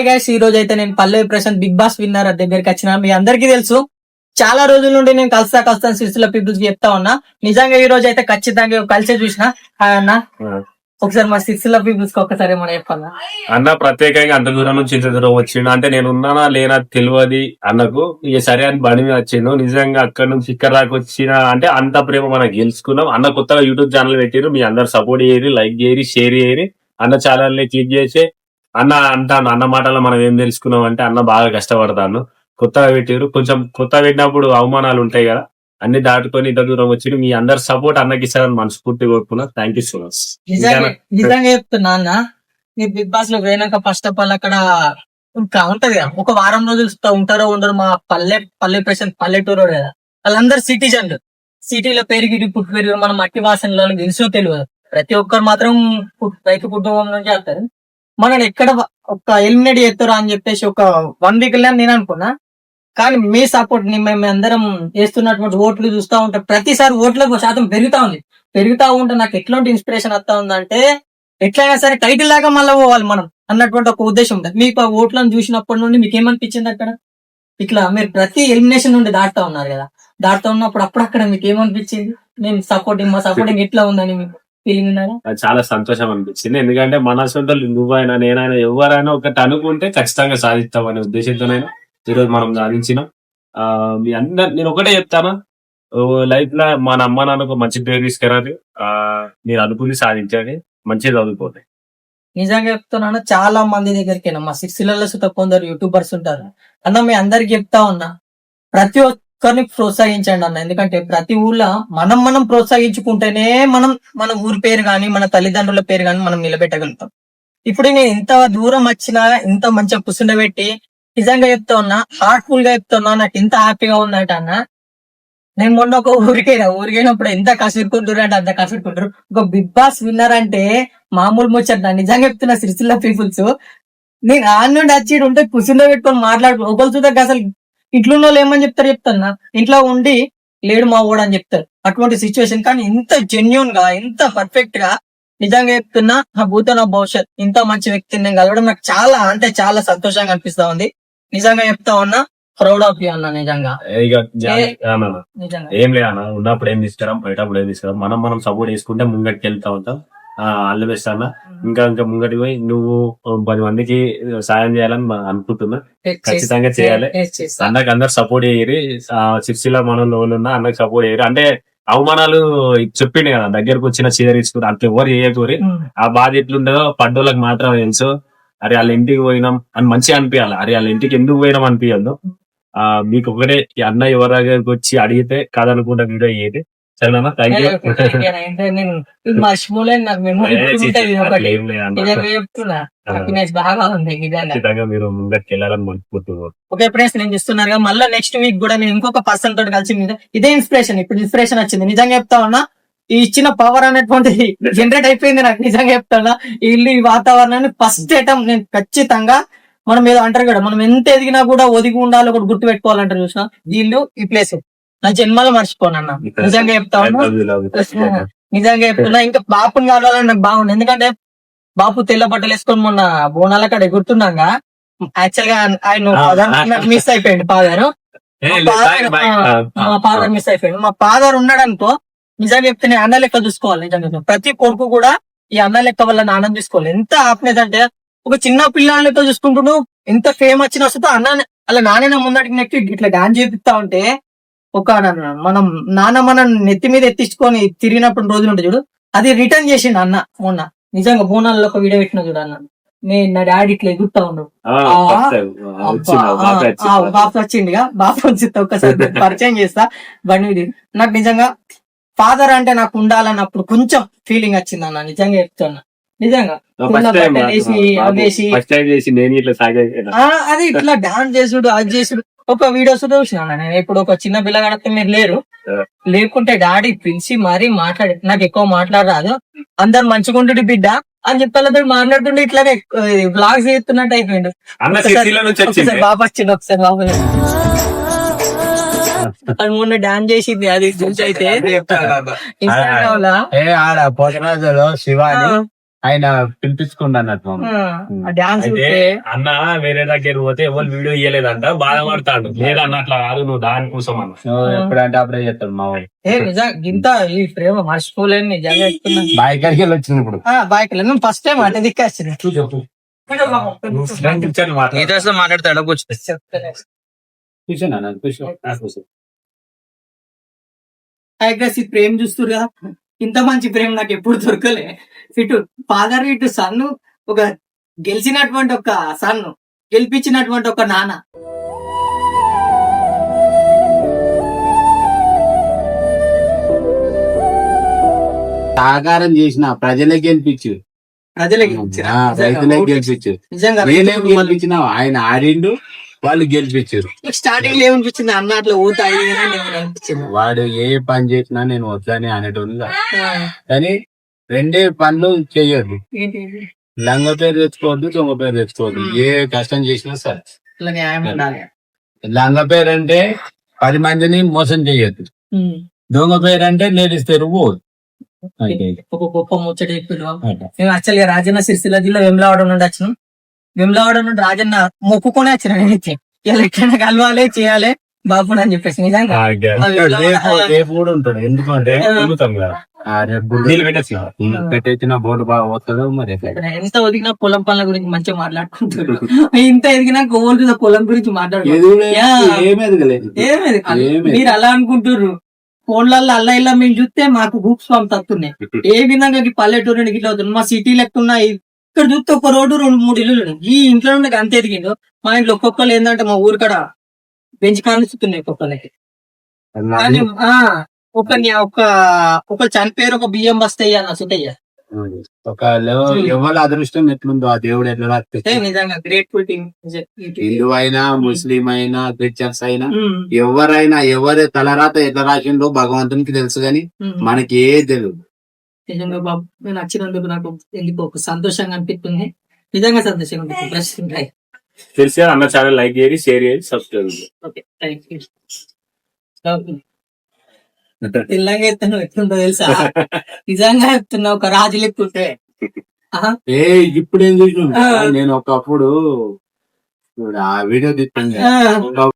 Hi guys ఈ రోజు అయితే నేను Pallavi Prashanth Bigg Boss winner దగ్గరికి వచ్చిన. మీ అందరికీ తెలుసు చాలా రోజుల నుండి నేను కలుస్తా కలుస్తా సిరిసిల్ల పీపుల్స్కి చెప్తా ఉన్నా. నిజంగా ఈ రోజు అయితే ఖచ్చితంగా కలిసే చూసిన. హాయ్ అన్న. ఒకసారి మా సిరిసిల్ల పీపుల్స్కి ఒక్కసారి మనం చెప్పాలా? అన్న ప్రత్యేకంగా అంత దూరం నుంచి ఇంత దూరం వచ్చిండు. అంటే నేను ఉన్నానా లేనా తెలియదు అన్నకు. ఇక సరే అని బండి మీద వచ్చిండు. నిజంగా అక్కడ నుంచి ఇక్కడ దాకా వచ్చిన అంటే అంత ప్రేమ మనం గెలుచుకున్నాం. అన్న కొత్తగా యూట్యూబ్ ఛానల్ పెట్టిరు మీ అందరు సపోర్ట్ చేయరు లైక్ చేయరు షేర్ చేయరు అన్న ఛానల్ని క్లిక్ చేసి అన్న అంటాను అన్న మాటల్లో మనం ఏం తెలుసుకున్నాం అంటే అన్న బాగా కష్టపడతాను. కొత్తగా పెట్టారు కొంచెం కొత్తగా పెట్టినప్పుడు అవమానాలు ఉంటాయి కదా అన్ని దాటుకొని ఇంత దూరం వచ్చి మీ అందరు సపోర్ట్ అన్నకి ఇస్తారని మనస్ఫూర్తి కోరుకున్నా. థ్యాంక్ యూ సో మచ్ నిజంగా చెప్తున్నా అన్న మీరు బిగ్ బాస్లో పోయినాక ఫస్ట్ ఆఫ్ ఆల్ అక్కడ ఇంకా ఉంటది కదా ఒక వారం రోజులు ఉంటారో ఉండరు మా పల్లె పల్లె ప్రశాంత్ పల్లెటూరు కదా వాళ్ళందరూ సిటిజన్లు సిటీలో పెరిగి పుట్టి పెరిగి మన మట్టి వాసనలో తెలుసో తెలియదు. ప్రతి ఒక్కరు మాత్రం రైతు కుటుంబం నుంచి వస్తారు మనని ఎక్కడ ఒక ఎలిమినేట్ చేస్తారో అని చెప్పేసి ఒక వన్ వీక్ నేను అనుకున్నా. కానీ మీ సపోర్ట్ మేము అందరం వేస్తున్నటువంటి ఓట్లు చూస్తా ఉంటే ప్రతిసారి ఓట్ల శాతం పెరుగుతా ఉంది. పెరుగుతా ఉంటే నాకు ఎట్లాంటి ఇన్స్పిరేషన్ వస్తా ఉందంటే ఎట్లయినా సరే టైటిల్ లాగా మళ్ళీ పోవాలి మనం అన్నటువంటి ఒక ఉద్దేశం ఉంది. మీకు ఆ ఓట్లను చూసినప్పటి నుండి మీకు ఏమనిపించింది అక్కడ? ఇట్లా మీరు ప్రతి ఎలిమినేషన్ నుండి దాటుతా ఉన్నారు కదా. దాటుతా ఉన్నప్పుడు అప్పుడక్కడ మీకు ఏమనిపించింది? నేను సపోర్టింగ్ మా సపోర్టింగ్ ఎట్లా ఉందని మీకు? చాలా సంతోషం అనిపించింది. ఎందుకంటే మన సొంతలు నువ్వైనా నేనైనా ఎవరైనా ఒకటి అనుకుంటే ఖచ్చితంగా సాధిస్తామనే ఉద్దేశంతోనైనా ఈరోజు మనం సాధించినాం. ఆ, మీ అందరు నేను ఒకటే చెప్తాను. లైఫ్లో మన అమ్మ నాన్నకు మంచి పేరు తీసుకురాదు ఆ, మీరు అనుకుంది సాధించండి. మంచిగా చదువుకోండి. నిజంగా చెప్తున్నాను చాలా మంది దగ్గరికి మా సుత కొందరు యూట్యూబర్స్ ఉంటారు. అన్న మీ అందరికి చెప్తా ఉన్నా ప్రతి ఒక్కరిని ప్రోత్సహించండి అన్న. ఎందుకంటే ప్రతి ఊర్లో మనం మనం ప్రోత్సహించుకుంటేనే మనం మన ఊరి పేరు కానీ మన తల్లిదండ్రుల పేరు కానీ మనం నిలబెట్టగలుగుతాం. ఇప్పుడు నేను ఇంత దూరం వచ్చినా ఇంత మంచిగా కుసుండబెట్టి నిజంగా చెప్తా ఉన్నా హార్ట్ఫుల్గా చెప్తున్నా నాకు ఎంత హ్యాపీగా ఉందట అన్న. నేను మొన్న ఒక ఊరికైనా ఊరికైనప్పుడు ఎంత కసురుకుంటారు అంటే అంత కసిరుకుంటారు ఒక బిగ్ బాస్ విన్నర్ అంటే మామూలు ముచ్చట నా. నిజంగా చెప్తున్నా సిరిసిల్ల పీపుల్స్ నేను ఆన్ నుండి వచ్చి ఉంటే కుసుండ పెట్టుకొని మాట్లాడు ఒకరు చూద్దాక అసలు ఇంట్లో వాళ్ళు ఏమని చెప్తారు చెప్తాను ఇంట్లో ఉండి లేడు మా ఓడు అని చెప్తారు. అటువంటి సిచ్యువేషన్ కానీ ఇంత జెన్యున్గా ఇంత పర్ఫెక్ట్గా నిజంగా చెప్తున్నా నా భూత నా భవిష్యత్ ఇంత మంచి వ్యక్తిని నేను కలవడం నాకు చాలా అంటే చాలా సంతోషంగా అనిపిస్తా ఉంది. నిజంగా చెప్తా ఉన్నా ప్రౌడ్ ఆఫ్ యూ అన్న. నిజంగా. ఏం లేదు అన్న ఉన్నప్పుడు ఏం తీసుకురాం బయటప్పుడు ఏం తీసుకురాం. మనం మనం సపోర్ట్ చేసుకుంటే ముంగటికి వెళ్తా ఉంటాం ఆల్ బెస్ట్ అన్న ఇంకా ఇంకా ముంగటి పోయి నువ్వు పది మందికి సాయం చేయాలని అనుకుంటున్నా. ఖచ్చితంగా చేయాలి. అన్నకి అందరు సపోర్ట్ చేయరు. సిరిసిల్ల మనం ఉన్నా అన్నకి సపోర్ట్ చేయరు. అంటే అవమానాలు చెప్పిండు కదా దగ్గరకు వచ్చిన చీదరించుకుని అంత ఎవరు చేయకూరి. ఆ బాధ ఎట్లుండదో పడ్డోళ్ళకి మాత్రం తెలుసు. అరే వాళ్ళ ఇంటికి పోయినాం అని మంచిగా అనిపించాలి అరే వాళ్ళ ఇంటికి ఎందుకు పోయినాం అనిపించదు ఆ మీకు ఒకటే అన్న ఎవరి దగ్గరికి వచ్చి అడిగితే కాదనుకుంటా వీడియో చేయదు. సరేనా థ్యాంక్ యూ మర్చిపోలేను నాకు మెమరీ చెప్తున్నా హ్యాపీనెస్ బాగా ఉంది నిజంగా. ఖచ్చితంగా మీరు ముందరికి వెళ్ళాలని మనస్ఫూర్తి ఓకే ఫ్రెండ్స్ నేను చూస్తున్నారు మళ్ళీ నెక్స్ట్ వీక్ కూడా నేను ఇంకొక పర్సన్ తోటి కలిసి మీద ఇదే ఇన్స్పిరేషన్ ఇప్పుడు ఇన్స్పిరేషన్ వచ్చింది. నిజంగా చెప్తా ఉన్నా ఈ ఇచ్చిన పవర్ అనేటువంటి జనరేట్ అయిపోయింది నాకు నిజంగా చెప్తా ఉన్నా. ఈ ఇల్లు ఈ వాతావరణాన్ని ఫస్ట్ ఐటమ్ నేను ఖచ్చితంగా మనం ఏదో అంటారు కదా మనం ఎంత ఎదిగినా కూడా ఒదిగి ఉండాలి ఒకటి గుర్తు పెట్టుకోవాలంటారు చూసిన ఇల్లు ఈ ప్లేస్ నా జన్మలో మర్చిపోనన్నా. నిజంగా చెప్తా నిజంగా చెప్తున్నా. ఇంకా బాపుని కావాలని నాకు బాగుంది ఎందుకంటే బాపు తెల్ల బట్టలు వేసుకొని మొన్న బోనాల కాడ ఎగురుతున్నాగా యాక్చువల్గా ఆయన మిస్ అయిపోయింది ఫాదర్ మా ఫాదర్ మిస్ అయిపోయింది మా ఫాదర్ ఉన్నాడు అనుకో నిజంగా చెప్తే నేను అన్న లెక్క చూసుకోవాలి. నిజంగా. ప్రతి కొడుకు కూడా ఈ అన్న లెక్క వల్ల నాన్న చూసుకోవాలి ఎంత హ్యాపీనెస్ అంటే ఒక చిన్న పిల్లలతో చూసుకుంటూ ఎంత ఫేమ్ వచ్చిన వస్తుందో అన్న అలా నాన్న ముందటికి నెక్కి ఇట్లా డాన్స్ చేపిస్తా ఉంటే ఒక మనం నాన్న మనం నెత్తి మీద ఎత్తించుకొని తిరిగినప్పుడు రోజులు ఉంటాయి చూడు. అది రిటర్న్ చేసిండు అన్న మొన్న. నిజంగా బోనాల్లో ఒక వీడియో పెట్టిన చూడు అన్న. నేను నా డాడీ ఇట్లా ఎగురుతా ఉండు బాపు వచ్చిందిగా బాపు వచ్చి ఒక్కసారి పరిచయం చేస్తా. బండి. నాకు నిజంగా ఫాదర్ అంటే నాకు ఉండాలన్నప్పుడు కొంచెం ఫీలింగ్ వచ్చింది అన్న. నిజంగా చెప్తున్నా నిజంగా. అది ఇట్లా డాన్స్ చేసుడు అది చేసుడు. ఒక వీడియోస్ చూసిన నేను ఇప్పుడు ఒక చిన్న పిల్లగాడితే మీరు లేరు. లేకుంటే డాడీ పిలిచి మరీ మాట్లాడి నాకు ఎక్కువ మాట్లాడరాదు. అందరు మంచిగుంటుండే బిడ్డ అని చెప్పి మాట్లాడుతుండే ఇట్లానే బ్లాగ్స్ చేస్తున్నట్టు అయిపోయిండు. అన్న ఒకసారి- బాబు వచ్చిండు ఒకసారి బాబు అది మొన్న డాన్స్ చేసింది అది చూసి అయితే ఇన్స్టాగ్రామ్లో. శివాని ఆయన పిలిపించుకోండి అన్నట్టు డాన్స్ అయితే అన్న వేరే దగ్గర పోతే ఎవరు వీడియో ఇయ్యలేదంట బాధపడతాడు. లేదన్న అట్లా కాదు నువ్వు దానికోసం అన్న ఎప్పుడంటే అప్పుడే చెప్తాడు మా ఏ నిజం ఇంత ఈ ప్రేమ మర్చిపోలేని నిజంగా చెప్తున్నా. బాయ్ కాడికి వెళ్ళి. వచ్చింది ఇప్పుడు ఫస్ట్ టైం అటు కూర్చొని మాట్లాడు. మాట్లాడతాడు కూర్చో. ప్రేమ చూస్తురు కదా. ఇంత మంచి ప్రేమ నాకు ఎప్పుడు దొరకలే. ఇటు ఫాదర్ ఇటు సన్ను ఒక గెలిచినటువంటి ఒక సన్ను గెలిపించినటువంటి ఒక నాన్న. సహకారం చేసిన ప్రజలే గెలిపించు. ప్రజలకి ఆ, రైతులే గెలిపించు. నిజంగా ఆయన ఆడిండు. వాళ్ళు గెలిపించారు. స్టార్టింగ్ ఏమనిపించింది? అన్న అట్లా అనిపించింది? వాడు ఏ పని చేసినా నేను వద్దని కాదు. కానీ రెండే పనులు ఏంటి? లంగ పేరు తెచ్చుకోవద్దు దొంగ పేరు తెచ్చుకోవద్దు. ఏ కష్టం చేసినా సరే. లంగ పేరు అంటే పది మందిని మోసం చేయొద్దు. దొంగ పేరు అంటే పేరు పోదు ఒక గొప్ప ముచ్చట అట్లా. మేము యాక్చువల్గా రాజన్న సిరిసిల్ల జిల్లా వెమ్లవాడ నుండి వచ్చినాం. వెమ్లవాడ నుండి రాజన్న మొక్కుకొని వచ్చిన నేనైతే ఇలా ఎట్లైనా కలవాలి చేయాలి బాబు అని చెప్పేసి నిజంగా. రేపు కూడా ఉంటాడు. ఎందుకంటే పెట్టేసిన బోర్డు బాగా వస్తుందో మరి ఎంత ఒదిగినా పొలం పనుల గురించి మంచిగా మాట్లాడుకుంటారు. ఇంత ఎదిగినా గోల్డ్ పొలం గురించి మాట్లాడుకుంటారు. ఏమీ. మీరు అలా అనుకుంటుర్రు. ఫోన్లలో అల్లా ఇలా మేము చూస్తే మాకు బుక్స్ పంపుతున్నాయి ఏ విధంగా పల్లెటూరు ఇట్లా అవుతుంది మా సిటీ లెక్క ఉన్నాయి ఇక్కడ చూస్తే ఒక రోడ్డు రెండు మూడు ఇల్లులు. ఈ ఇంట్లో నుండి అంత ఎదిగిండు. మా ఇంట్లో ఒక్కొక్కరు ఏంటంటే మా ఊరు కాడ బెంచ్ కానిస్తున్నాయి ఒక్కొక్కరికి ఒక ఒక ఒక చనిపోయారు ఒక బియ్యం బస్తాయి అన్న సుతయ్య ఒక ఎవరి అదృష్టం ఎట్లుందో ఆ దేవుడు ఎట్లా రాస్తే నిజంగా గ్రేట్ఫుల్ హిందూ అయినా ముస్లిం అయినా క్రిస్టియన్స్ అయినా ఎవరైనా ఎవరి తలరాత ఎట్లా రాసిండో భగవంతునికి తెలుసు గాని మనకి ఏ తెలియదు నిజంగా బాబు నేను వచ్చినందుకు నాకు ఎందుకు ఒక సంతోషంగా అనిపిస్తుంది. నిజంగా సంతోషంగా అనిపిస్తుంది. ప్రశ్న తెలిసి అన్న ఛానల్ లైక్ చేయండి షేర్ చేయండి సబ్స్క్రైబ్ ఓకే థ్యాంక్ యూ. తెల్లంగా ఎత్తాను ఎట్లుందో తెలుసా? నిజంగా చెప్తున్నా ఒక రాజు లెక్కుంటే ఏ ఇప్పుడేం చూసిన ఆ. నేను ఒకప్పుడు చూడు, ఆ వీడియో ఆ,